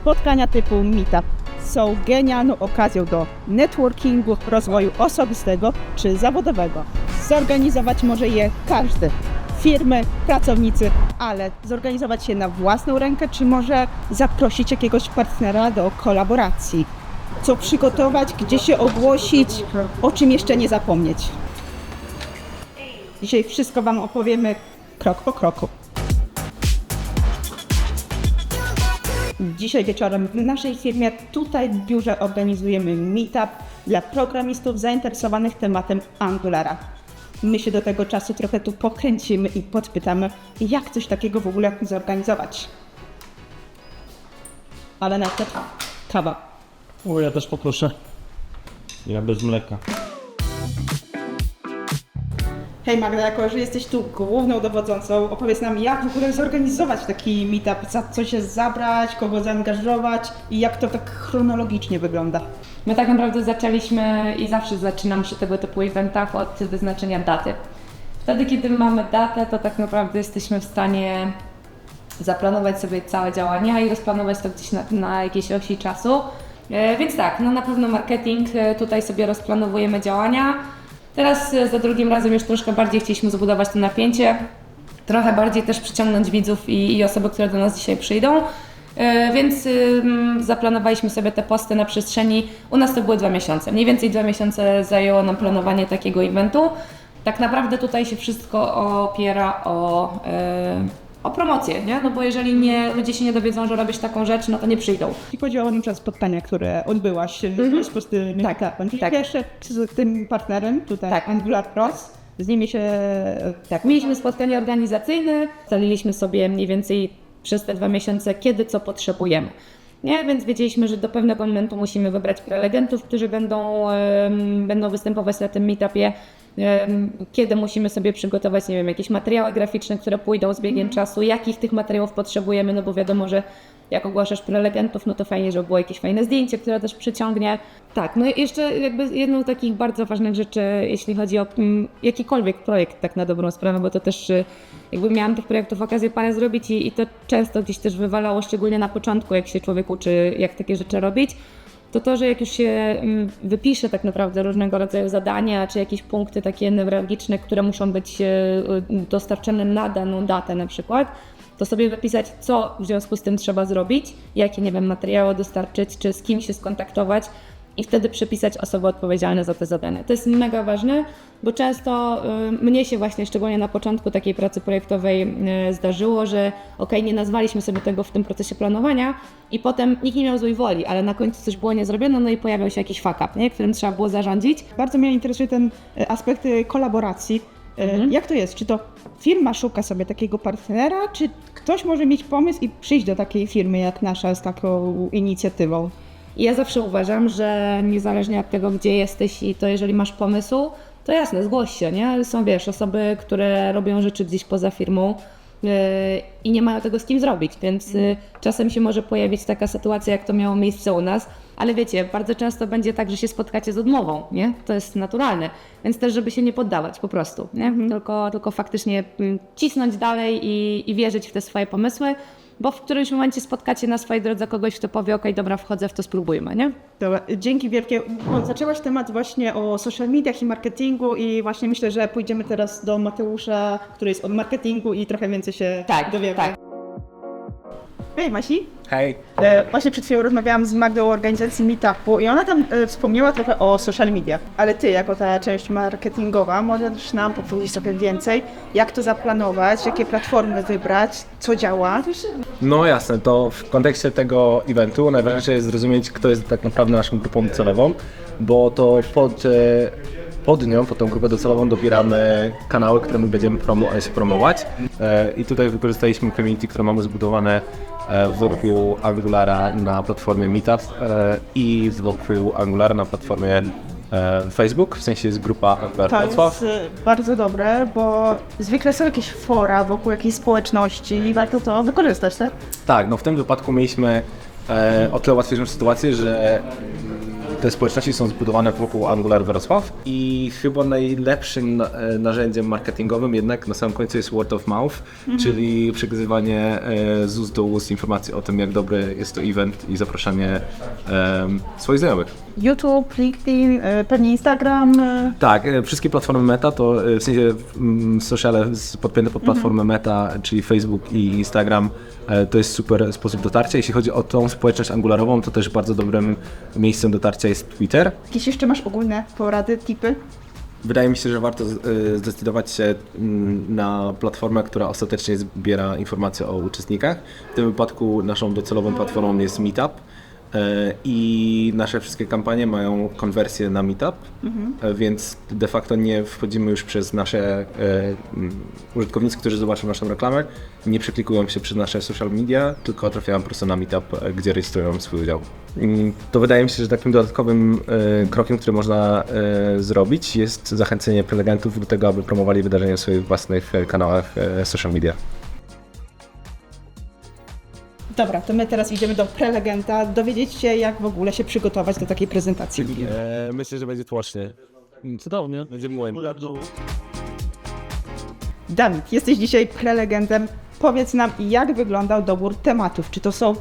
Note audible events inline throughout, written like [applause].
Spotkania typu meetup są genialną okazją do networkingu, rozwoju osobistego czy zawodowego. Zorganizować może je każdy. Firmy, pracownicy, ale zorganizować je na własną rękę, czy może zaprosić jakiegoś partnera do kolaboracji. Co przygotować, gdzie się ogłosić, o czym jeszcze nie zapomnieć. Dzisiaj wszystko Wam opowiemy krok po kroku. Dzisiaj wieczorem w naszej firmie, tutaj w biurze organizujemy meetup dla programistów zainteresowanych tematem Angulara. My się do tego czasu trochę tu pokręcimy i podpytamy, jak coś takiego w ogóle zorganizować. Ale najpierw kawa. O, ja też poproszę. Ja bez mleka. Hej Magda, jako że jesteś tu główną dowodzącą, opowiedz nam, jak w ogóle zorganizować taki meetup, za co się zabrać, kogo zaangażować i jak to tak chronologicznie wygląda. My tak naprawdę zaczęliśmy i zawsze zaczynam przy tego typu eventach od wyznaczenia daty. Wtedy, kiedy mamy datę, to tak naprawdę jesteśmy w stanie zaplanować sobie całe działania i rozplanować to gdzieś na, na jakiejś osi czasu. E, więc tak, no na pewno marketing, e, tutaj sobie rozplanowujemy działania. Teraz e, za drugim razem już troszkę bardziej chcieliśmy zbudować to napięcie, trochę bardziej też przyciągnąć widzów i, i osoby, które do nas dzisiaj przyjdą. E, Więc zaplanowaliśmy sobie te posty na przestrzeni. U nas to były dwa miesiące. Mniej więcej dwa miesiące zajęło nam planowanie takiego eventu. Tak naprawdę tutaj się wszystko opiera o, e, o promocję, nie? No bo jeżeli nie, ludzie się nie dowiedzą, że robisz taką rzecz, no to nie przyjdą. I chodzi o na przykład spotkania, które odbyłaś w związku z tym Tak. Czyli tak. Pierwsze z tym partnerem, tutaj Tak. Angular Cross, z nimi się Tak, mieliśmy spotkanie organizacyjne, ustaliliśmy sobie mniej więcej przez te dwa miesiące, kiedy co potrzebujemy. Nie? Więc wiedzieliśmy, że do pewnego momentu musimy wybrać prelegentów, którzy będą, będą występować na tym meetupie, kiedy musimy sobie przygotować, nie wiem, jakieś materiały graficzne, które pójdą z biegiem czasu, jakich tych materiałów potrzebujemy, no bo wiadomo, że jak ogłaszasz prelegentów, no to fajnie, żeby było jakieś fajne zdjęcie, które też przyciągnie. Tak, no i jeszcze jakby jedną z takich bardzo ważnych rzeczy, jeśli chodzi o mm, jakikolwiek projekt, tak na dobrą sprawę, bo to też y, jakby miałam tych projektów okazję parę zrobić i, i to często gdzieś też wywalało, szczególnie na początku, jak się człowiek uczy, jak takie rzeczy robić, to to, że jak już się mm, wypisze tak naprawdę różnego rodzaju zadania, czy jakieś punkty takie newralgiczne, które muszą być e, dostarczone na daną datę na przykład, to sobie wypisać, co w związku z tym trzeba zrobić, jakie, nie wiem, materiały dostarczyć, czy z kim się skontaktować i wtedy przypisać osoby odpowiedzialne za te zadania. To jest mega ważne, bo często y, mnie się właśnie, szczególnie na początku takiej pracy projektowej y, zdarzyło, że ok, nie nazwaliśmy sobie tego w tym procesie planowania i potem nikt nie miał złej woli, ale na końcu coś było niezrobione, no i pojawiał się jakiś fuck up, nie? którym trzeba było zarządzić. Bardzo mnie interesuje ten e, aspekt e, kolaboracji. E, Mhm. Jak to jest? Czy to firma szuka sobie takiego partnera, czy ktoś może mieć pomysł i przyjść do takiej firmy jak nasza z taką inicjatywą? I ja zawsze uważam, że niezależnie od tego, gdzie jesteś i to jeżeli masz pomysł, to jasne, zgłoś się, nie? Są, wiesz, osoby, które robią rzeczy gdzieś poza firmą yy, i nie mają tego z kim zrobić, więc yy, czasem się może pojawić taka sytuacja, jak to miało miejsce u nas, ale wiecie, bardzo często będzie tak, że się spotkacie z odmową, nie? To jest naturalne, więc też, żeby się nie poddawać po prostu, nie? Tylko, tylko faktycznie mm, cisnąć dalej i, i wierzyć w te swoje pomysły, bo w którymś momencie spotkacie na swojej drodze kogoś, kto powie, okej, dobra, wchodzę w to, spróbujmy, nie? Dobra, dzięki wielkie. Zaczęłaś temat właśnie o social mediach i marketingu i właśnie myślę, że pójdziemy teraz do Mateusza, który jest od marketingu i trochę więcej się Tak, dowiemy. tak. Hej Masi, Hej. e, właśnie przed chwilą rozmawiałam z Magdą o organizacji meetupu i ona tam e, wspomniała trochę o social mediach, ale ty jako ta część marketingowa możesz nam powiedzieć trochę więcej, jak to zaplanować, jakie platformy wybrać, co działa. No jasne, to w kontekście tego eventu najważniejsze jest zrozumieć, kto jest tak naprawdę naszą grupą docelową, bo to pod, e, pod nią, pod tą grupę docelową dobieramy kanały, które my będziemy promo, się promować. E, I tutaj wykorzystaliśmy community, które mamy zbudowane e, wokół Angulara na platformie Meetup e, i wokół Angulara na platformie e, Facebook, w sensie jest grupa Angular To Wrocław. jest e, bardzo dobre, bo zwykle są jakieś fora wokół jakiejś społeczności i warto to wykorzystać, tak? Tak, no w tym wypadku mieliśmy e, o tyle łatwiejszą sytuację, że te społeczności są zbudowane wokół Angular Wrocław i chyba najlepszym na- e, narzędziem marketingowym jednak na samym końcu jest word of mouth, czyli przekazywanie e, z ust do ust informacji o tym, jak dobry jest to event i zapraszanie em, swoich znajomych. YouTube, LinkedIn, e, pewnie Instagram. e, Tak, e, wszystkie platformy Meta to w sensie mm, sociale podpięte pod platformę Meta, czyli Facebook i Instagram, to jest super sposób dotarcia. Jeśli chodzi o tą społeczność angularową, to też bardzo dobrym miejscem dotarcia jest Twitter. Jakieś jeszcze masz ogólne porady, tipy? Wydaje mi się, że warto zdecydować się mm, na platformę, która ostatecznie zbiera informacje o uczestnikach. W tym wypadku naszą docelową platformą jest Meetup. E, I nasze wszystkie kampanie mają konwersję na Meetup, e, więc de facto nie wchodzimy już przez nasze e, mm, użytkownicy, którzy zobaczą naszą reklamę, nie przeklikują się przez nasze social media, tylko trafiają po prostu na Meetup, gdzie rejestrują swój udział. Mm, To wydaje mi się, że takim dodatkowym krokiem, który można zrobić, jest zachęcenie prelegentów do tego, aby promowali wydarzenia w swoich własnych kanałach social media. Dobra, to my teraz idziemy do prelegenta, dowiedzieć się, jak w ogóle się przygotować do takiej prezentacji. myślę, że będzie tłocznie. Cudownie. Będzie młyn. Dawid, jesteś dzisiaj prelegentem. Powiedz nam, jak wyglądał dobór tematów? Czy to są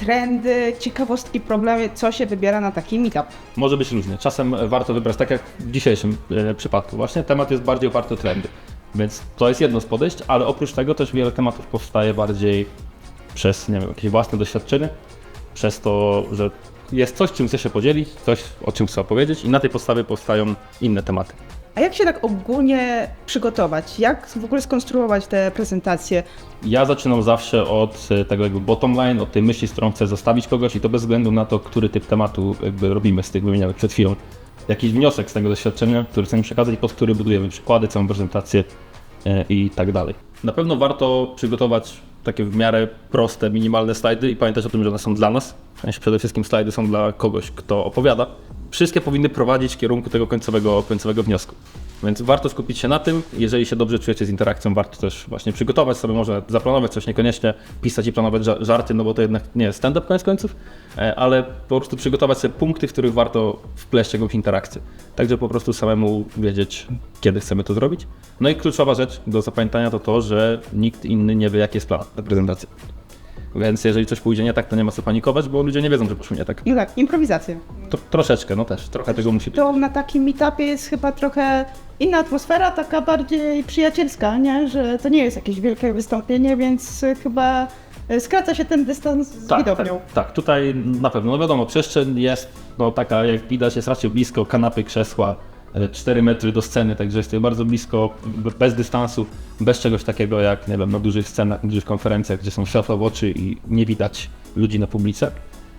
trendy, ciekawostki, problemy? Co się wybiera na taki meetup? Może być różnie. Czasem warto wybrać, tak jak w dzisiejszym e, przypadku. Właśnie temat jest bardziej oparty o trendy. Więc to jest jedno z podejść, ale oprócz tego też wiele tematów powstaje bardziej przez nie wiem, jakieś własne doświadczenie, przez to, że jest coś, czym chcę się podzielić, coś, o czym chcę opowiedzieć i na tej podstawie powstają inne tematy. A jak się tak ogólnie przygotować? Jak w ogóle skonstruować te prezentacje? Ja zaczynam zawsze od e, tego jakby bottom line, od tej myśli, z którą chcę zostawić kogoś i to bez względu na to, który typ tematu jakby robimy z tych wymienianych przed chwilą. Jakiś wniosek z tego doświadczenia, który chcemy przekazać pod który budujemy przykłady, całą prezentację e, i tak dalej. Na pewno warto przygotować takie w miarę proste, minimalne slajdy i pamiętać o tym, że one są dla nas. W sensie przede wszystkim slajdy są dla kogoś, kto opowiada. Wszystkie powinny prowadzić w kierunku tego końcowego, końcowego wniosku. Więc warto skupić się na tym. Jeżeli się dobrze czujecie z interakcją, warto też właśnie przygotować sobie, może zaplanować coś, niekoniecznie pisać i planować ża- żarty, no bo to jednak nie jest stand-up koniec końców, ale po prostu przygotować sobie punkty, w których warto wpleść jakąś interakcję. Tak, żeby po prostu samemu wiedzieć, kiedy chcemy to zrobić. No i kluczowa rzecz do zapamiętania to to, że nikt inny nie wie, jaki jest plan na prezentację. Więc jeżeli coś pójdzie nie tak, to nie ma co panikować, bo ludzie nie wiedzą, że poszło nie tak. I tak, improwizacja. To, troszeczkę, no też, trochę tego musi być. To na takim meetupie jest chyba trochę inna atmosfera, taka bardziej przyjacielska, nie? Że to nie jest jakieś wielkie wystąpienie, więc chyba skraca się ten dystans z Tak, tak, widownią. tak, tutaj na pewno. No wiadomo, przestrzeń jest no, taka, jak widać, jest raczej blisko kanapy, krzesła, 4 metry do sceny, także jest tutaj bardzo blisko, bez dystansu, bez czegoś takiego jak, nie wiem, na dużych scenach, na dużych konferencjach, gdzie są światła w oczy i nie widać ludzi na publice.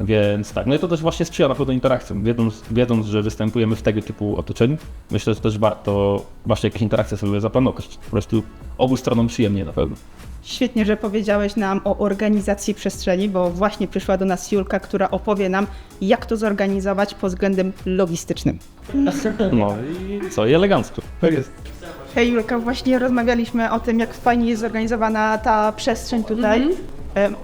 Więc tak, no i to też właśnie sprzyja na pewno interakcjom. Wiedząc, wiedząc, że występujemy w tego typu otoczeniu, myślę, że też warto właśnie jakieś interakcje sobie zaplanować. Po prostu obu stronom przyjemnie na pewno. Świetnie, że powiedziałeś nam o organizacji przestrzeni, bo właśnie przyszła do nas Julka, która opowie nam, jak to zorganizować pod względem logistycznym. No i co, i elegancko. Tak jest. Hej Julka, właśnie rozmawialiśmy o tym, jak fajnie jest zorganizowana ta przestrzeń tutaj. E,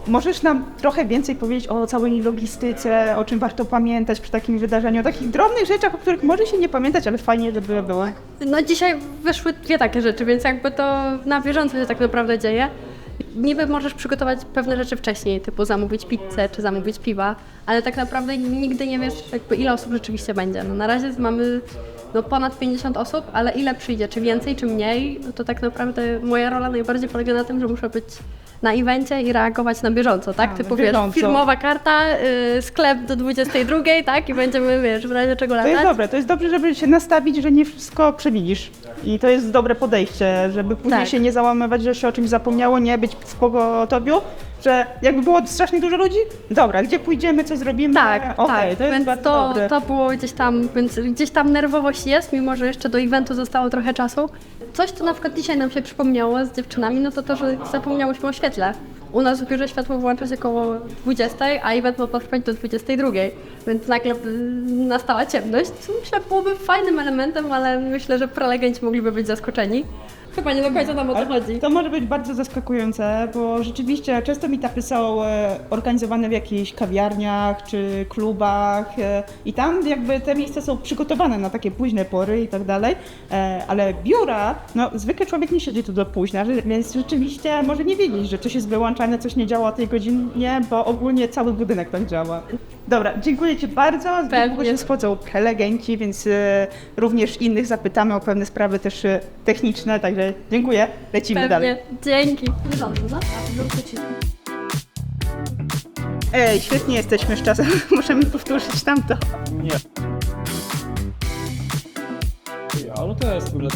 Możesz nam trochę więcej powiedzieć o całej logistyce, o czym warto pamiętać przy takim wydarzeniu, o takich drobnych rzeczach, o których może się nie pamiętać, ale fajnie, żeby było. No dzisiaj wyszły dwie takie rzeczy, więc jakby to na bieżąco się tak naprawdę dzieje. Niby możesz przygotować pewne rzeczy wcześniej, typu zamówić pizzę czy zamówić piwa, ale tak naprawdę nigdy nie wiesz, jakby ile osób rzeczywiście będzie. No na razie mamy no ponad 50 osób, ale ile przyjdzie, czy więcej, czy mniej, no to tak naprawdę moja rola najbardziej polega na tym, że muszę być na evencie i reagować na bieżąco, tak? A, na Typu wiesz, bieżąco. firmowa karta, y, sklep do 22, tak? I będziemy, wiesz, w razie czego To latać. jest dobre, to jest dobrze, żeby się nastawić, że nie wszystko przewidzisz. I to jest dobre podejście, żeby później Tak. się nie załamywać, że się o czymś zapomniało, nie być w pogotowiu, że jakby było strasznie dużo ludzi, dobra, gdzie pójdziemy, co zrobimy, Tak, okej, tak. to jest więc bardzo to, dobre. to było gdzieś tam, więc gdzieś tam nerwowość jest, mimo że jeszcze do eventu zostało trochę czasu. Coś, co na przykład dzisiaj nam się przypomniało z dziewczynami, no to to, że zapomniałyśmy o świetle. U nas w biurze światło włącza się około 20, a event ma potrwać do 22, więc nagle by nastała ciemność, co myślę byłoby fajnym elementem, ale myślę, że prelegenci mogliby być zaskoczeni. Chyba nie do końca tam o to chodzi. To może być bardzo zaskakujące, bo rzeczywiście często meetupy są e, organizowane w jakichś kawiarniach czy klubach e, i tam jakby te miejsca są przygotowane na takie późne pory i tak dalej, e, ale biura, no zwykle człowiek nie siedzi tu do późna, więc rzeczywiście może nie wiedzieć, że coś jest wyłączane, coś nie działa o tej godzinie, bo ogólnie cały budynek tak działa. Dobra, dziękuję Ci bardzo. Pewnie. Długo się schodzą prelegenci, więc e, również innych zapytamy o pewne sprawy też e, techniczne, także dziękuję. Lecimy dalej. Pewnie. Dzięki. Ej, świetnie jesteśmy z czasem. [laughs] Możemy powtórzyć tamto. Ale to jest w ogóle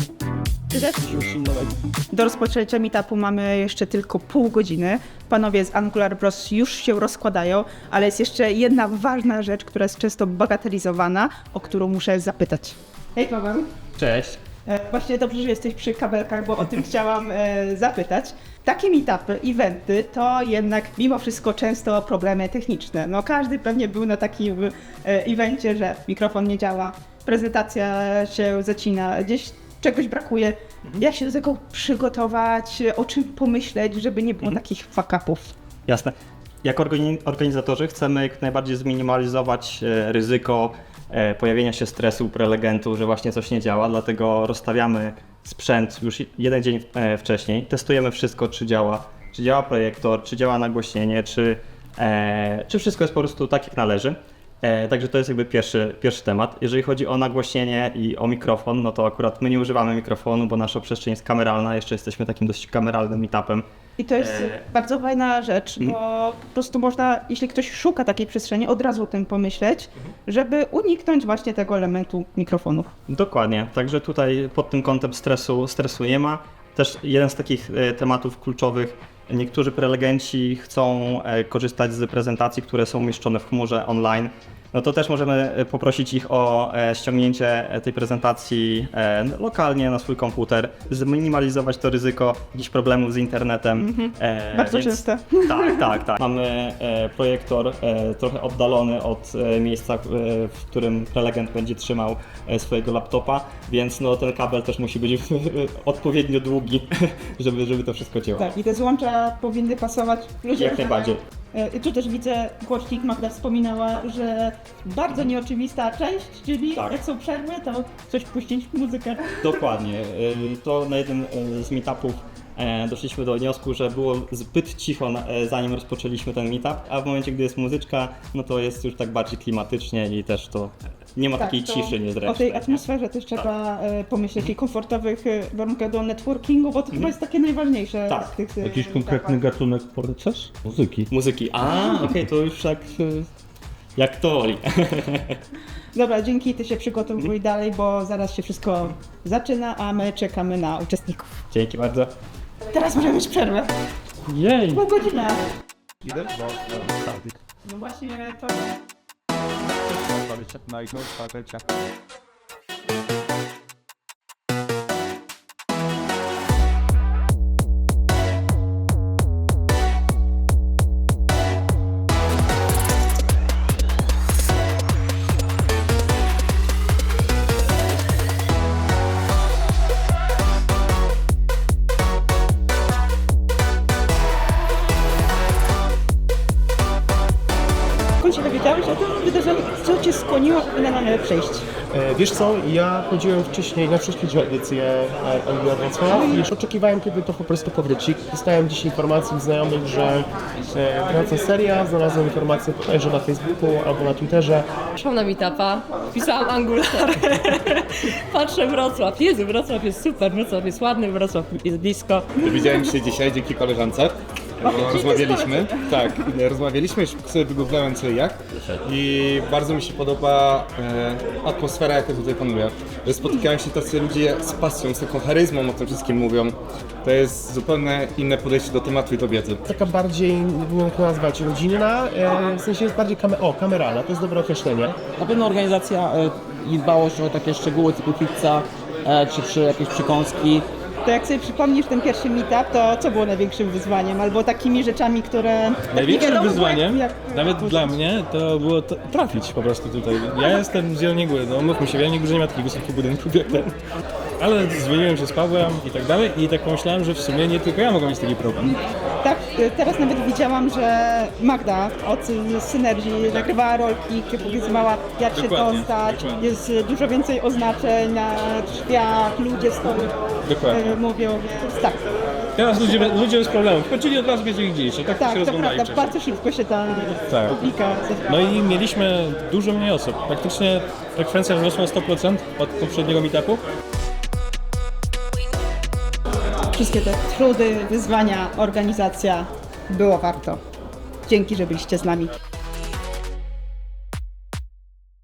Do rozpoczęcia meetupu mamy jeszcze tylko pół godziny. Panowie z Angular Bros już się rozkładają, ale jest jeszcze jedna ważna rzecz, która jest często bagatelizowana, o którą muszę zapytać. Hej Paweł. Cześć. E, Właśnie dobrze, że jesteś przy kabelkach, bo o tym [laughs] chciałam e, zapytać. Takie meetupy, eventy to jednak mimo wszystko często problemy techniczne. No każdy pewnie był na takim e, evencie, że mikrofon nie działa, prezentacja się zacina, gdzieś czegoś brakuje. Jak się do tego przygotować, o czym pomyśleć, żeby nie było takich fuck-upów? Jasne. Jako organi- organizatorzy chcemy jak najbardziej zminimalizować e, ryzyko e, pojawienia się stresu u prelegentów, że właśnie coś nie działa, dlatego rozstawiamy sprzęt już jeden dzień e, wcześniej, testujemy wszystko, czy działa, czy działa projektor, czy działa nagłośnienie, czy, czy wszystko jest po prostu tak, jak należy. E, także to jest jakby pierwszy, pierwszy temat. Jeżeli chodzi o nagłośnienie i o mikrofon, no to akurat my nie używamy mikrofonu, bo nasza przestrzeń jest kameralna, jeszcze jesteśmy takim dość kameralnym meetupem. I to jest E, bardzo fajna rzecz, bo po prostu można, jeśli ktoś szuka takiej przestrzeni, od razu o tym pomyśleć, żeby uniknąć właśnie tego elementu mikrofonów. Dokładnie, także tutaj pod tym kątem stresu, stresu nie ma. Też jeden z takich e, tematów kluczowych, niektórzy prelegenci chcą e, korzystać z prezentacji, które są umieszczone w chmurze online. No to też możemy e, poprosić ich o e, ściągnięcie e, tej prezentacji lokalnie na swój komputer, zminimalizować to ryzyko jakichś problemów z internetem. E, Bardzo więc- częste. [laughs] tak, tak, tak. Mamy projektor trochę oddalony od miejsca, w którym prelegent będzie trzymał swojego laptopa, więc no, ten kabel też musi być [laughs] odpowiednio długi, [laughs] żeby, żeby to wszystko działało. Tak, i te złącza powinny pasować. Ludzie Jak najbardziej. E, I tu też widzę, głośnik Magda wspominała, że bardzo nieoczywista część, czyli Tak. jak są przerwy, to coś puścić muzykę. Dokładnie. Y, To na jednym y, z meetupów e, doszliśmy do wniosku, że było zbyt cicho e, zanim rozpoczęliśmy ten meetup, a w momencie, gdy jest muzyczka, no to jest już tak bardziej klimatycznie i też to nie ma takiej to ciszy O niezręcznej. tej atmosferze też trzeba e, pomyśleć i komfortowych e, warunkach do networkingu, bo to chyba jest takie najważniejsze Tak. z tych e, Jakiś konkretny gatunek polecasz? Muzyki. Muzyki. A, okej, to już tak jak to woli. [laughs] Dobra, dzięki, ty się przygotowuj dalej, bo zaraz się wszystko zaczyna, a my czekamy na uczestników. Dzięki bardzo. Teraz możemy mieć przerwę. Jej! Pół godziny. Idę? Bo No właśnie to... Skąd Aby na nami przyjść? E, Wiesz co, ja chodziłem wcześniej na wszystkie edycje e, Angular Wrocław i już oczekiwałem, kiedy to po prostu powróci. Dostałem dziś informacji od znajomych, że e, wraca seria, znalazłem informację bodajże na Facebooku albo na Twitterze. Szłam na meetupa, wpisałam Angular, [laughs] patrzę Wrocław, Jezu, Wrocław jest super, Wrocław jest ładny, Wrocław jest blisko. Dowiedziałem się dzisiaj dzięki koleżance. Bo Rozmawialiśmy, tak, rozmawialiśmy, już sobie wygooglałem co i jak i bardzo mi się podoba e, atmosfera jaka tutaj panuje. Że spotykają się tacy ludzie z pasją, z taką charyzmą o tym wszystkim mówią. To jest zupełnie inne podejście do tematu i do wiedzy. Taka bardziej, nie wiem jak to nazwać, rodzinna, e, w sensie jest bardziej kame- o, kameralna, to jest dobre określenie. Na pewno organizacja e, i dbałość o takie szczegóły typu pizza, e, czy, czy jakieś przekąski. To jak sobie przypomnisz ten pierwszy meetup, to co było największym wyzwaniem? Albo takimi rzeczami, które... nie Największym wiadomo, wyzwaniem, jak- nawet dla mnie, to było to, trafić po prostu tutaj. Ja jestem z Jeleniej Góry, no mówmy się, w Jeleniej Górze nie ma takich wysokich budynków jak ten. ale dzwoniłem się z Pawłem i tak dalej i tak pomyślałem, że w sumie nie tylko ja mogę mieć taki problem. Tak, teraz nawet widziałam, że Magda od Synergii nagrywała rolki, gdzie pokazywała jak się dostać, dokładnie. jest dużo więcej oznaczeń na drzwiach, ludzie stoją, Dokładnie. y, mówią, więc tak, Teraz ludzie, ludzie bez problemów, wchodzili od razu wiedzieli gdzie iść, a tak, to się tak, to rozglądali prawda, wcześniej. bardzo szybko się ta Tak. publika No i mieliśmy dużo mniej osób. Praktycznie frekwencja wzrosła o 100% od poprzedniego meetupu. Wszystkie te trudy, wyzwania, organizacja było warto. Dzięki, że byliście z nami.